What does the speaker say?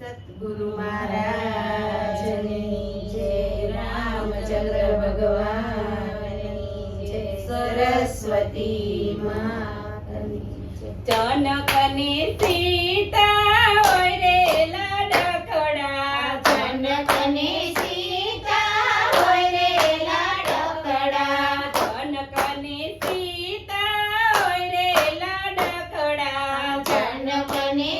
સદગુરુ મહારાજની જય રામચંદ્ર ભગવાનની જય. સરસ્વતી માતની સીતા રે લાડા ખડા જનકને સીતા લાડા ખડા જનકને